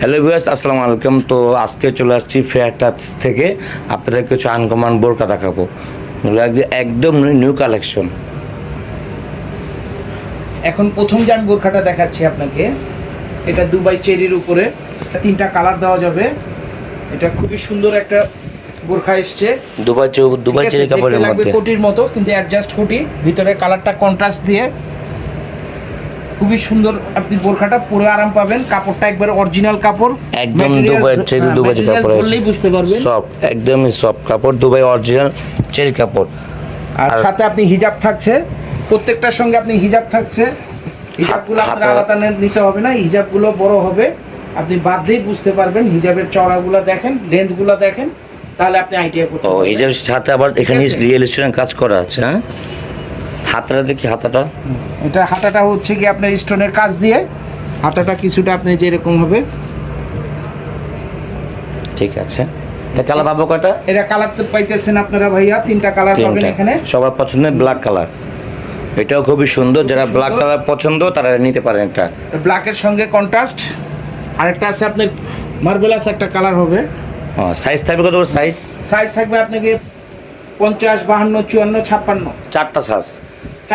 Hello viewers আসসালামু আলাইকুম। তো আজকে চলে আসছি ফেয়ার টাচ থেকে। আপনাদের কিছু আনকমন বোরকা দেখাবো। একদম নিউ কালেকশন। এখন প্রথম যে আমি বোরখাটা দেখাচ্ছি আপনাকে এটা দুবাই চেরির উপরে। তিনটা কালার দেওয়া যাবে। এটা খুবই সুন্দর একটা বোরখা এসছে। দুবাই দুবাই চেরি কাপড়ের মধ্যে। কোটির মতো কিন্তু অ্যাডজাস্ট কোটি। ভিতরে কালারটা কন্ট্রাস্ট দিয়ে খুবই সুন্দর আপনি বোরখাটা পুরো আরাম পাবেন। কাপড়টা একবার অরিজিনাল কাপড়। একদম দুবাই চেরি হ্যাঁ, দুবাই চেরি material কাপড় ধরলেই বুঝতে পারবেন। সব একদমই সব কাপড় দুবাই অরিজিনাল চেরি কাপড়। আর সাথে আপনি হিজাব থাকছে। প্রত্যেকটার সঙ্গে আপনি হিজাব থাকছে। হিজাবগুলো আপনার আলাদা নিতে হবে না হিজাবগুলো বড় হবে। আপনি বাদ দিয়েই বুঝতে পারবেন হিজাবের চওড়াগুলো দেখেন লেন্থগুলো দেখেন তাহলে আপনি আইডিয়া করতে ও। হিজাবের সাথে আবার এখানে রিয়েল স্টোনের কাজ করা আছে হ্যাঁ? হাতাটা দেখি হাতাটা। এটা হাতাটা হচ্ছে কি আপনার স্টোনের কাজ দিয়ে। হাতাটা কিছুটা আপনি যেরকম হবে। ঠিক আছে। কালার পাবো কয়টা? এটা কালার তো পাইতেছেন আপনারা ভাইয়া তিনটা কালার পাবেন এখানে। সবার পছন্দের ব্ল্যাক কালার এটাও খুবই সুন্দর। যারা ব্ল্যাক কালার পছন্দ তারা নিতে পারেন এটা। ব্ল্যাকের সঙ্গে কন্ট্রাস্ট আরেকটা আছে আপনার মার্বেলাস একটা কালার হবে। সাইজ থাকবে কত সাইজ সাইজ থাকবে আপনাকে পঞ্চাশ বাহান্ন চুয়ান্ন ছাপ্পান্ন। চারটা সাইজ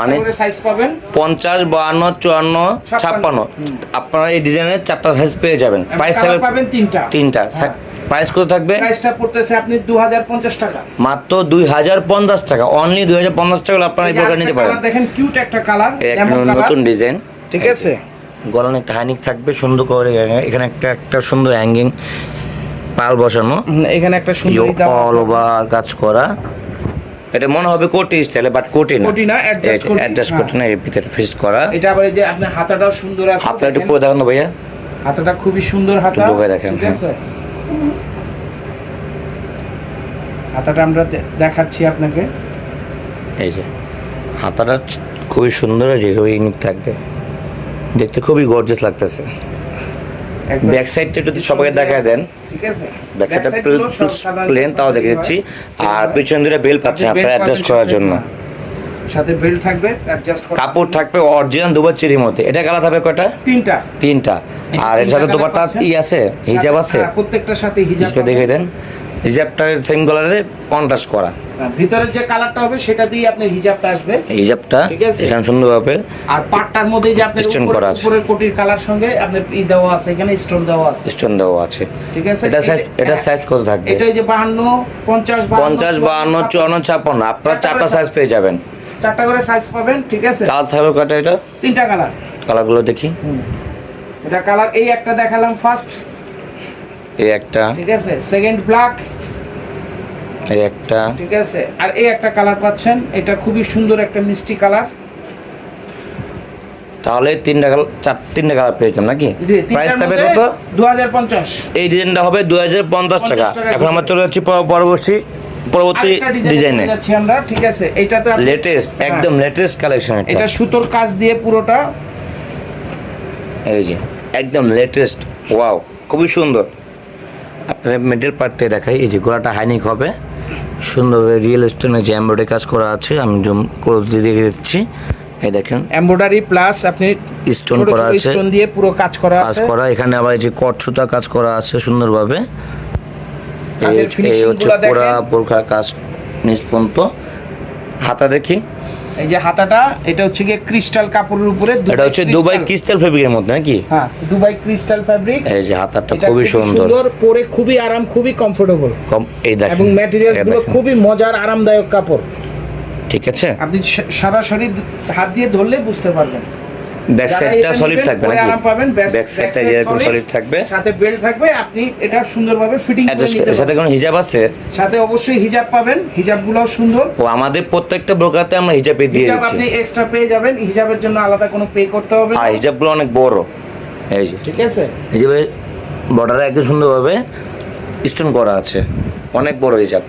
মানে পঞ্চাশ বাহান্ন চুয়ান্ন ছাপ্পান্ন। আপনারা এই ডিজাইনের চারটা সাইজ পেয়ে যাবেন। প্রাইস থাকবে পাবেন তিনটা। তিনটা। হ্যাঁ। প্রাইস কত থাকবে? প্রাইসটা পড়তেছে আপনি দু হাজার পঞ্চাশ টাকা। মাত্র দুই হাজার পঞ্চাশ টাকা। অনলি দুই হাজার পঞ্চাশ টাকা হলে আপনারা এই প্রকার নিতে পারেন দেখেন কিউট একটা কালার নতুন ডিজাইন ঠিক আছে? গলান একটা হাইনিক থাকবে সুন্দর করে এখানে একটা একটা সুন্দর হ্যাঙ্গিং পাল বসানো। এখানে একটা সুন্দর অল ওভার কাজ করা। এটা মনে হবে কোটি স্টাইলে বাট কোটি না। কোটি না, অ্যাডজাস্ট। কোটি না এর ভিতরে ফিক্স করা। এটা আবার এই যে আপনার হাতাটাও সুন্দর আছে হাতটা একটু। পুরো দেখানো ভাইয়া। হাতাটা খুবই সুন্দর হাতা ঢোকায় দেখেন, হ্যাঁ। হাতাটা আমরা দেখাচ্ছি আপনাকে। এই যে হাতাটা খুবই সুন্দর খুবই ইউনিক থাকবে। দেখতে খুবই গর্জিয়াস লাগতেছে। ব্যাক সাইডটা যদি সবাইকে দেখা দেন। ঠিক আছে? ব্যাক সাইডটা প্লেন তাও দেখে দিচ্ছি। আর পিছন দিকে বেল পাচ্ছেন আপনি আপনারা অ্যাডজাস্ট করার জন্য। সাথে বেল্ট থাকবে অ্যাডজাস্ট কাপড় থাকবে অরিজিনাল দুবার চেরির মধ্যে। এটা কালার থাকবে কয়টা? তিনটা। তিনটা। আর এর সাথে দুপাট্টা ই আছে হিজাব আছে? হ্যাঁ, প্রত্যেকটার সাথে হিজাব দেখে দেন। হিজাবটা সেম কালারে কন্ট্রাস্ট করা। ভিতরের যে কালারটা হবে সেটা দিয়ে আপনার হিজাবটা আসবে। হিজাবটা ঠিক আছে। এখানে সুন্দরভাবে আর পাটটার মধ্যে যে আপনার Stone উপরে- করা আছে। উপরের কোটির কালার সঙ্গে আপনার ই দেওয়া আছে এখানে স্টোন দেওয়া আছে। স্টোন দেওয়া আছে। ঠিক আছে? এটা সাইজ এটা- সাইজ কত থাকবে? এটা যে বাহান্ন পঞ্চাশ পঞ্চাশ বাহান্ন চুয়ান্ন ছাপ্পান্ন। আপনারা চারটা সাইজ পেয়ে যাবেন। চারটা করে সাইজ পাবেন ঠিক আছে? কালার থাকবে কয়টা এটা? তিনটা কালার কালারগুলো দেখি। এটা কালার এই একটা দেখালাম ফার্স্ট এই একটা। ঠিক আছে সেকেন্ড ব্ল্যাক এই একটা। ঠিক আছে আর এই একটা কালার পাচ্ছেন এটা খুবই সুন্দর একটা মিষ্টি কালার তাহলে তিনটা কালার চার তিনটা কালার পেয়ে যাবেন নাকি প্রাইস থাকবে কত দু হাজার পঞ্চাশ। এই ডিজাইনটা হবে দু হাজার পঞ্চাশ টাকা। এখন আমরা চলে যাচ্ছি পর- পরবর্তী পরবর্তী ডিজাইনে যাচ্ছি আমরা ঠিক আছে এটাতে আপনি- লেটেস্ট একদম লেটেস্ট কালেকশন এটা এটা সুতোর কাজ দিয়ে পুরোটা। এই যে একদম লেটেস্ট ওয়াও খুবই সুন্দর। মিডল পার্টে দেখাই। এই যে গোড়াটা হাইনিক হবে। সুন্দরভাবে রিয়েল স্টোনে যে এমব্রয়ডারি কাজ করা আছে আমি জুম করে দিয়ে দেখে দিচ্ছি। এই দেখেন। এমব্রয়ডারি প্লাস আপনি স্টোন করা আছে। স্টোন দিয়ে পুরো কাজ করা আছে। কাজ করা। এখানে আবার এই যে কট সুতা কাজ করা আছে সুন্দরভাবে। এই হচ্ছে। পুরা বোরখা কাজ পর্যন্ত হাতা দেখি। এই যে হাতাটা এটা হচ্ছে গিয়ে ক্রিস্টাল কাপড়ের উপরে এটা হচ্ছে দুবাই ক্রিস্টাল ফেব্রিকের মধ্যে নাকি? হ্যাঁ দুবাই ক্রিস্টাল ফেব্রিক এই যে হাতাটা খুবই সুন্দর। পরে খুবই আরাম খুবই কমফোর্টেবল এই দেখেন এবং ম্যাটেরিয়ালসগুলো খুবই মজার আরামদায়ক কাপড়। ঠিক আছে? আপনি সরাসরি হাত দিয়ে ধরলে বুঝতে পারবেন। ব্যাক সাইডটা সলিড থাকবে নাকি? আরাম পাবেন ব্যাক সাইডটা যেরকম সলিড থাকবে। সাথে বেল্ট থাকবে আপনি এটা সুন্দরভাবে ফিটিং করে নিতে সাথে কোনো হিজাব আছে? সাথে অবশ্যই হিজাব পাবেন হিজাবগুলো সুন্দর। ও আমাদের প্রত্যেকটা ব্রোকারতে আমরা হিজাবে দিয়ে হিজাব আপনি এক্সট্রা পেয়ে যাবেন হিজাবের জন্য আলাদা কোনো পে করতে হবে না। হিজাবগুলো অনেক বড়। এই যে ঠিক আছে? হিজাবে বর্ডারে একদম সুন্দরভাবে স্টোন করা আছে। অনেক বড় হিজাব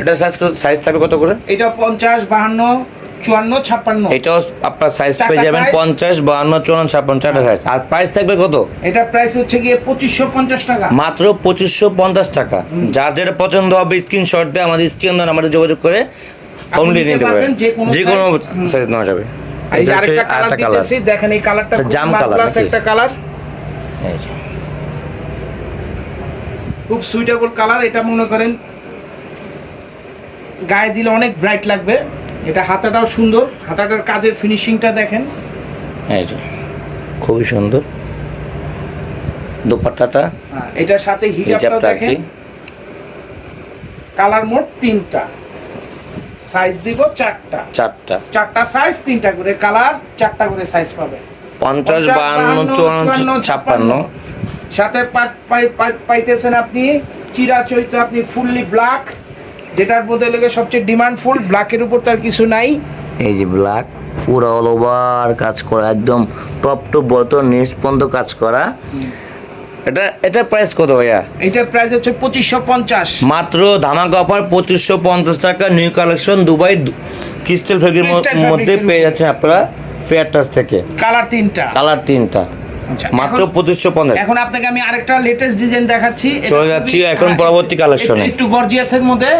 এটা সাইজ সাইজ থাকবে কত করে? এটা পঞ্চাশ বাহান্ন চুয়ান্ন ছাপ্পান্ন। এটাও আপনার সাইজ পেয়ে যাবেন? পঞ্চাশ বাহান্ন চুয়ান্ন ছাপ্পান্ন চারটা সাইজ আর প্রাইস থাকবে কত? এটা প্রাইস হচ্ছে গিয়ে পঁচিশশো পঞ্চাশ টাকা। মাত্র পঁচিশশো পঞ্চাশ টাকা। যার যেটা পছন্দ হবে স্ক্রিনশট দিয়ে আমাদের স্ক্রিন আমাদের যোগাযোগ করে হোম নিতে নিতে পারবেন। যে কোনো। সাইজ নেওয়া যাবে। এই যে আরেকটা কালার দিতেছি দেখেন এই কালারটা জাম colour প্লাস একটা কালার খুব সুইটেবল কালার এটা মনে করেন গায়ে দিলে অনেক ব্রাইট লাগবে। এটা হাতাটাও সুন্দর হাতাটার কাজের ফিনিশিংটা দেখেন। এই যে খুবই সুন্দর। দোপাট্টাটা হ্যাঁ, এটার সাথে হিজাবটা দেখেন। কালার মোট তিনটা। সাইজ দিব চারটা। চারটা। চারটা সাইজ তিনটা করে কালার চারটা করে সাইজ পাবে পঞ্চাশ বাহান্ন চুয়ান্ন ছাপ্পান্ন। সাথে পাইতেছেন আপনি চিরাচরিত আপনি ফুললি ব্ল্যাক যেটার মধ্যে লেগে সবচেয়ে ডিমান্ড ফুল ব্ল্যাকের উপর তার কিছু নাই। এই যে ব্ল্যাক পুরো অল ওভার কাজ করা একদম টপ টু বটন নিচ পর্যন্ত কাজ করা। এটা এটা প্রাইস কত ভাইয়া? এটার প্রাইস হচ্ছে পঁচিশশো পঞ্চাশ। মাত্র ধামাকা অফার পঁচিশশো পঞ্চাশ টাকা নিউ কালেকশন দুবাই ক্রিস্টাল ফেগের মধ্যে পেয়ে যাচ্ছেন আপনারা ফেয়ার টাচ থেকে। কালার তিনটা। কালার তিনটা। আচ্ছা, মাত্র পঁচিশশো পঞ্চাশ। এখন আপনাকে আমি আরেকটা লেটেস্ট ডিজাইন দেখাচ্ছি। চলে যাচ্ছি এখন পরবর্তী এ। একটু গর্জিয়াসের মধ্যে।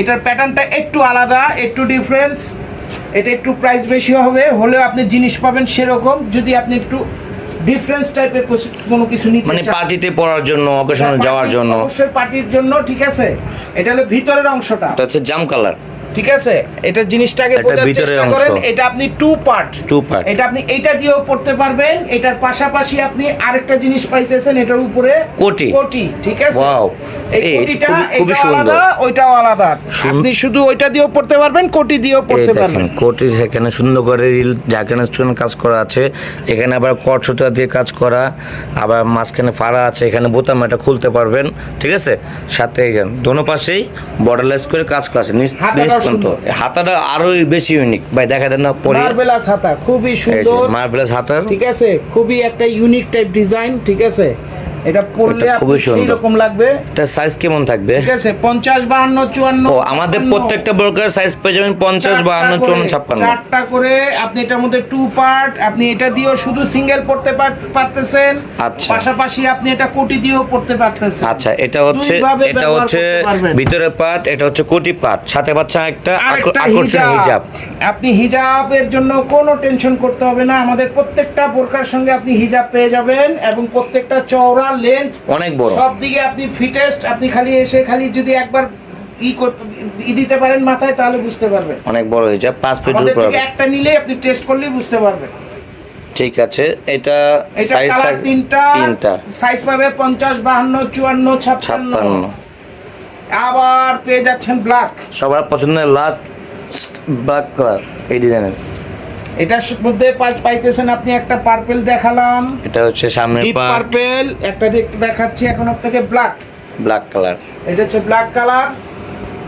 এটার প্যাটার্নটা একটু আলাদা একটু ডিফারেন্স এটা একটু প্রাইস বেশি হবে হলেও আপনি জিনিস পাবেন সেরকম যদি আপনি একটু ডিফারেন্স টাইপের কোনো কিছু নিতে মানে পার্টিতে পড়ার জন্য অকেশনে যাওয়ার জন্য। অবশ্যই পার্টির জন্য ঠিক আছে? এটা হলো ভিতরের অংশটা। হচ্ছে জাম কালার ঠিক আছে? এটা জিনিসটাকে বোঝার চেষ্টা করেন এটা আপনি টু পার্ট টু পার্ট এটা আপনি এইটা দিয়েও পড়তে পারবেন এটার পাশাপাশি আপনি আরেকটা জিনিস পাইতেছেন এটার উপরে কোটি। কোটি ঠিক আছে? Wow। এই কোটিটা খুবই- সুন্দর। আলাদা ওইটাও আলাদা। আপনি শুধু ওইটা দিয়েও পড়তে পারবেন কোটি দিয়েও পড়তে পারবেন। কোটি সেখানে সুন্দর করে রিল জাকেন কাজ করা আছে। এখানে আবার কট সুতা দিয়ে কাজ করা আবার মাঝখানে ফাড়া আছে এখানে বোতাম এটা খুলতে পারবেন ঠিক আছে? সাথে দোনো পাশেই বর্ডারলেস করে কাজ করা আছে। সুন্দর। হাতাটা আরও বেশি ইউনিক ভাই দেখা দেন না পরে মার্বেলাস হাতা খুবই সুন্দর। মার্বেলাস হাতা ঠিক আছে? খুবই একটা ইউনিক টাইপ ডিজাইন ঠিক আছে? এটা পড়লে সুন্দর। রকম লাগবে। এটা সাইজ কেমন থাকবে? ঠিক আছে পঞ্চাশ বাহান্ন চুয়ান্ন ও আমাদের প্রত্যেকটা ব্রোকার সাইজ পেয়ে যাবেন পঞ্চাশ চারটা বাহান্ন করে- চুয়ান্ন ছাপ্পান্ন। চারটা করে আপনি এটার মধ্যে টু পার্ট আপনি এটা দিয়েও শুধু সিঙ্গেল পড়তে পারতেছেন। আচ্ছা। পাশাপাশি আপনি এটা কোটি দিয়েও পড়তে পারতেছেন। আচ্ছা এটা হচ্ছে এটা হচ্ছে। ভিতরের পার্ট এটা হচ্ছে কোটি পার্ট সাথে বাচ্চা একটা আরেকটা আকর্ষণ হিজাব। আপনি হিজাবের জন্য কোনো টেনশন করতে হবে না। আমাদের প্রত্যেকটা বোরকার সঙ্গে আপনি হিজাব পেয়ে যাবেন এবং প্রত্যেকটা চওড়া লেন্থ অনেক বড়। সব দিকে আপনি ফিটেস্ট আপনি খালি এসে খালি যদি একবার ই ই দিতে পারেন মাথায় তাহলে বুঝতে পারবেন। অনেক বড় হিজাব পাঁচ ফিট থেকে একটা নিলেই আপনি টেস্ট করলেই বুঝতে পারবেন। ঠিক আছে এটা সাইজ তিনটা তিনটা। সাইজ পাবে পঞ্চাশ বাহান্ন চুয়ান্ন ছাপ্পান্ন। আবার পেয়ে যাচ্ছেন ব্ল্যাক সবার পছন্দের লাস্ট ব্ল্যাক কালার এই ডিজাইনের এটার মধ্যে পাই- পাইতেছেন আপনি একটা পার্পেল দেখালাম। এটা হচ্ছে পার্ট পার্পেল একটা দেখাচ্ছি এখন আপনাকে ব্ল্যাক ব্ল্যাক কালার এটা হচ্ছে ব্ল্যাক কালার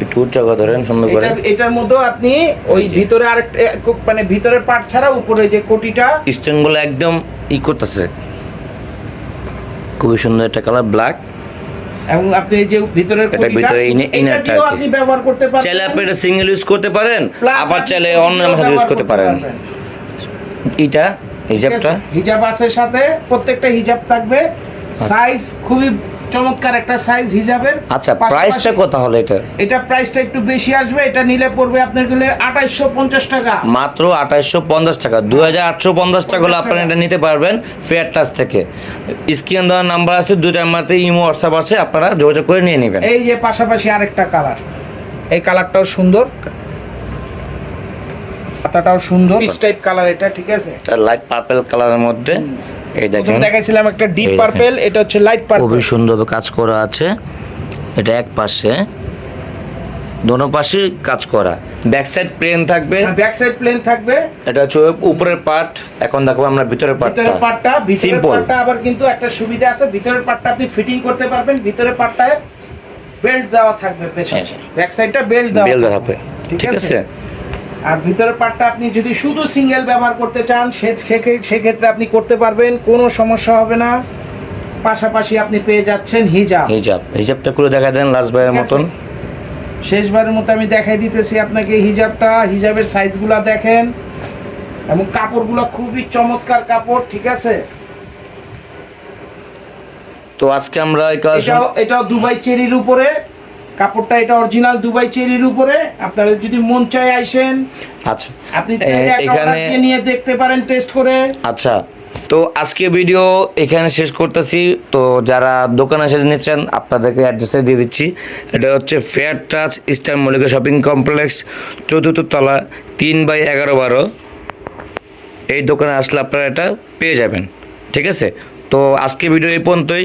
একটু উচ্চাকা ধরেন সুন্দর করে। এটার মধ্যেও আপনি ওই ভিতরে আরেকটা মানে ভিতরের পার্ট ছাড়া উপরে যে কোটিটা। স্টোনগুলো একদম ই করতেছে। খুবই সুন্দর একটা কালার ব্ল্যাক এবং আপনি যে ভিতরের এটা ভিতরে ইনারটা। আপনি ব্যবহার করতে পারেন চাইলে আপনি এটা সিঙ্গেল ইউজ করতে পারেন আবার চাইলে অন্য মাথা ইউজ করতে পারেন। এটা হিজাবটা? হিজাব আছে সাথে প্রত্যেকটা হিজাব থাকবে। সাইজ খুবই চমৎকার একটা সাইজ হিজাবের। আচ্ছা প্রাইসটা কত হলো এটা? এটা প্রাইসটা একটু বেশি আসবে এটা নিলে পড়বে আপনার গেলে আঠাইশশো পঞ্চাশ টাকা। মাত্র আঠাশশো পঞ্চাশ টাকা। দুই হাজার আটশো পঞ্চাশ টাকা হলে আপনারা এটা নিতে পারবেন ফেয়ার টাচ থেকে। স্ক্রিন দেওয়ার নাম্বার আছে দুইটার মাত্র ইমো হোয়াটসঅ্যাপ আছে আপনারা যোগাযোগ করে নিয়ে নেবেন। এই যে পাশাপাশি আরেকটা কালার এই কালারটাও সুন্দর। পাতাটাও সুন্দর। পিস টাইপ কালার এটা ঠিক আছে? এটা লাইট পার্পেল কালারের মধ্যে এই দেখেন। দেখাইছিলাম একটা ডিপ। পার্পেল এটা হচ্ছে লাইট পার্পেল খুবই সুন্দরভাবে কাজ করা আছে। এটা এক পাশে দোনো পাশে কাজ করা। ব্যাক সাইড প্লেন থাকবে। ব্যাক সাইড প্লেন থাকবে। এটা হচ্ছে উপরের পার্ট এখন দেখো আমরা ভিতরের পার্ট ভিতরের পার্টটা ভিতরের পার্টটা আবার কিন্তু একটা সুবিধা আছে। ভিতরের পার্টটা আপনি ফিটিং করতে পারবেন ভিতরের পার্টটায় বেল্ট দেওয়া থাকবে পেছনে। ব্যাক সাইডটা বেল্ট দেওয়া বেল থাকবে। হবে। ঠিক ঠিক আছে? আর ভিতরের পার্টটা আপনি যদি শুধু সিঙ্গেল ব্যবহার করতে চান সেক্ষেত্রে আপনি করতে পারবেন কোনো সমস্যা হবে না। পাশাপাশি আপনি পেয়ে যাচ্ছেন হিজাব। হিজাব। হিজাবটা করে দেখা দেন লাস্ট আছে। মতন। শেষবারের মতো আমি দেখাই দিতেছি আপনাকে হিজাবটা। হিজাবের সাইজগুলা দেখেন। এবং কাপড়গুলো খুবই চমৎকার কাপড় ঠিক আছে? তো আজকে আমরা এটাও এটাও দুবাই চেরির উপরে। কাপড়টা এটা অরিজিনাল দুবাই চেরির উপরে। আপনাদের যদি মন চায় আইসেন আচ্ছা। আপনি এখানে নিয়ে দেখতে পারেন টেস্ট করে। আচ্ছা। তো আজকে ভিডিও এখানে শেষ করতেছি। তো যারা দোকানে এসে নিচ্ছেন আপনাদেরকে অ্যাড্রেসটা দিয়ে দিচ্ছি। এটা হচ্ছে fair touch eastern Mallika shopping complex চতুর্থ তলা তিন বাই এগারো বারো। এই দোকানে আসলে আপনারা এটা পেয়ে যাবেন। ঠিক আছে? তো আজকে ভিডিও এই পর্যন্তই।